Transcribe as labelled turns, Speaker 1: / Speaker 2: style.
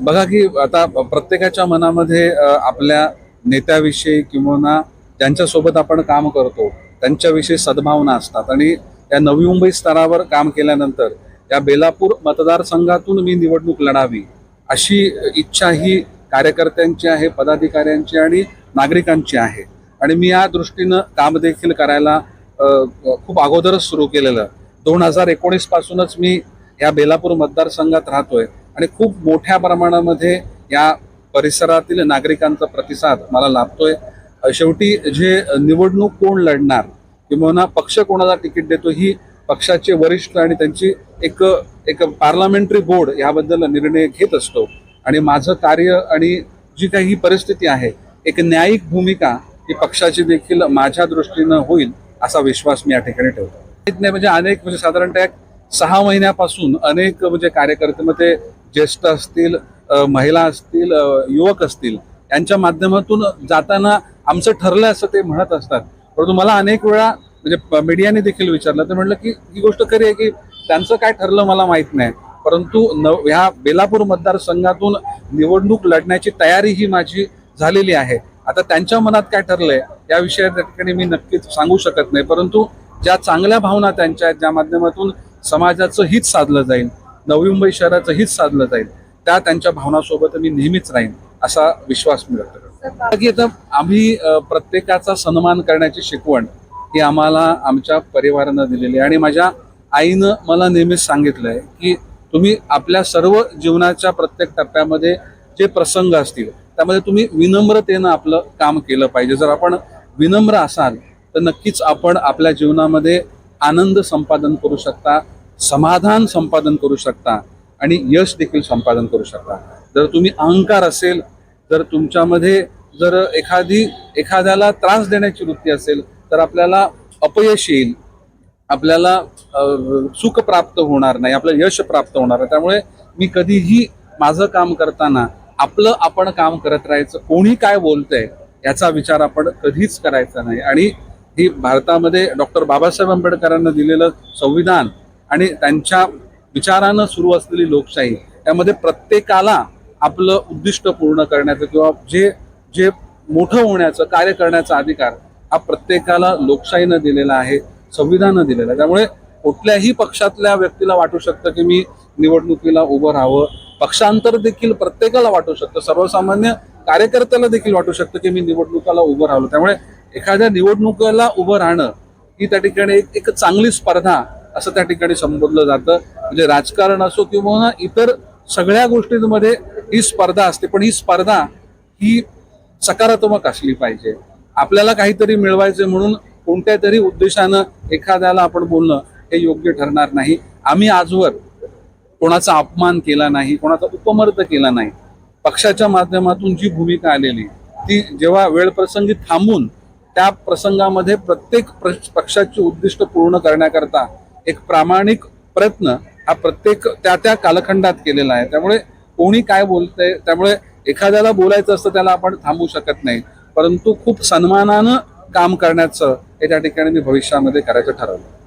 Speaker 1: बघा की आता प्रत्येकाच्या मनामध्ये आपल्या नेत्याविषयी किंवा ज्यांच्यासोबत आपण काम करतो त्यांच्याविषयी सद्भावना असतात. आणि या नवी मुंबई स्तरावर काम केल्यानंतर या बेलापूर मतदारसंघातून मी निवडणूक लढावी अशी इच्छा ही कार्यकर्त्यांची आहे पदाधिकाऱ्यांची आणि नागरिकांची आहे. आणि मी या दृष्टीनं काम देखील करायला खूप अगोदरच सुरू केलेलं. दोन हजार एकोणीसपासूनच मी या बेलापूर मतदारसंघात राहतोय. आणि खूप मोठ्या प्रमाणामध्ये या परिसरातील नागरिकांचा प्रतिसाद मला लाभतोय. शेवटी जे निवडणूक कोण लढणार किंवा पक्ष कोणाला तिकीट देतो ही पक्षाचे वरिष्ठ आणि त्यांची एक एक पार्लमेंटरी बोर्ड याबद्दल निर्णय घेत असतो. आणि माझं कार्य आणि जी काही ही परिस्थिती आहे एक न्यायिक भूमिका ही पक्षाची देखील माझ्या दृष्टीनं होईल असा विश्वास मी या ठिकाणी ठेवतो. नाही म्हणजे अनेक म्हणजे साधारणतः एक सहा महिन्यापासून अनेक म्हणजे कार्यकर्ते मग ते ज्येष्ठ असतील महिला असतील युवक असतील यांच्या माध्यमातून जाताना आमचं ठरलं असं ते म्हणत असतात. परंतु मला अनेक वेळा म्हणजे मीडियाने देखील विचारलं तर म्हटलं की ही गोष्ट खरी आहे की त्यांचं काय ठरलं मला माहीत नाही. परंतु न ह्या बेलापूर मतदारसंघातून निवडणूक लढण्याची तयारी ही माझी झालेली आहे. आता त्यांच्या मनात काय ठरलंय या विषयात त्या ठिकाणी मी नक्कीच सांगू शकत नाही. परंतु ज्या चांगल्या भावना त्यांच्या आहेत ज्या माध्यमातून समाजाचं हित साधलं जाईल नवी मुंबई शहराचं हित साधलं जाईल. त्या त्यांच्या भावनासोबत मी नेहमीच राहीन असा विश्वास मी व्यक्त आम्ही प्रत्येकाचा सन्मान करण्याची शिकवण ही आम्हाला आमच्या परिवारानं दिलेली आहे. आणि माझ्या आईनं मला नेहमीच सांगितलंय की तुम्ही आपल्या सर्व जीवनाच्या प्रत्येक टप्प्यामध्ये जे प्रसंग असतील त्यामध्ये तुम्ही विनम्रतेनं आपलं काम केलं पाहिजे. जर आपण विनम्र असाल तर नक्कीच आपण आपल्या जीवनामध्ये आनंद संपादन करू शकता समाधान संपादन करू शकता आणि यश देखील संपादन करू शकता. जर तुम्ही अहंकार असेल जर तुमच्यामध्ये जर एखादी एखाद्याला त्रास देण्याची वृत्ती असेल तर आपल्याला अपयश येईल. आपल्याला सुख प्राप्त होणार नाही आपलं यश प्राप्त होणार नाही. त्यामुळे मी कधीही माझं काम करताना आपलं आपण काम करत राहायचं कोणी काय बोलतंय याचा विचार आपण कधीच करायचा नाही. आणि ही भारतामध्ये डॉक्टर बाबासाहेब आंबेडकरांना दिलेलं संविधान आणि त्यांच्या विचारानं सुरू असलेली लोकशाही त्यामध्ये प्रत्येकाला आपलं उद्दिष्ट पूर्ण करण्याचं किंवा जे जे मोठं होण्याचं कार्य करण्याचा अधिकार हा प्रत्येकाला लोकशाहीनं दिलेला आहे संविधानं दिलेलं आहे. त्यामुळे कुठल्याही पक्षातल्या व्यक्तीला वाटू शकतं की मी निवडणुकीला उभं राहावं. पक्षांतर देखील प्रत्येकाला वाटू शकतं. सर्वसामान्य कार्यकर्त्याला देखील वाटू शकतं की मी निवडणुकाला उभं राहिलो त्यामुळे एखाद्या निवडणुकीला उभं राहणं ही त्या ठिकाणी एक एक चांगली स्पर्धा असं त्या ठिकाणी संबोधलं जातं. म्हणजे राजकारण असो किंवा इतर सगळ्या गोष्टींमध्ये ही स्पर्धा असते. पण ही स्पर्धा ही सकारात्मक असली पाहिजे. आपल्याला काहीतरी मिळवायचे म्हणून कोणत्या तरी उद्देशानं एखाद्याला आपण बोलणं हे योग्य ठरणार नाही. आम्ही आजवर कोणाचा अपमान केला नाही कोणाचा उपमर्द केला नाही. पक्षाच्या माध्यमातून जी भूमिका आलेली ती जेव्हा वेळ प्रसंगी थांबून त्या प्रसंगामध्ये प्रत्येक प्र- पक्षाची उद्दिष्ट पूर्ण करण्याकरता एक प्रामाणिक प्रयत्न हा प्रत्येक त्या त्या कालखंडात केलेला आहे. त्यामुळे कोणी काय बोलतंय त्यामुळे एखाद्याला बोलायचं असतं त्याला आपण थांबू शकत नाही. परंतु खूप सन्मानानं काम करण्याचं हे त्या ठिकाणी मी भविष्यामध्ये करायचं ठरवलं.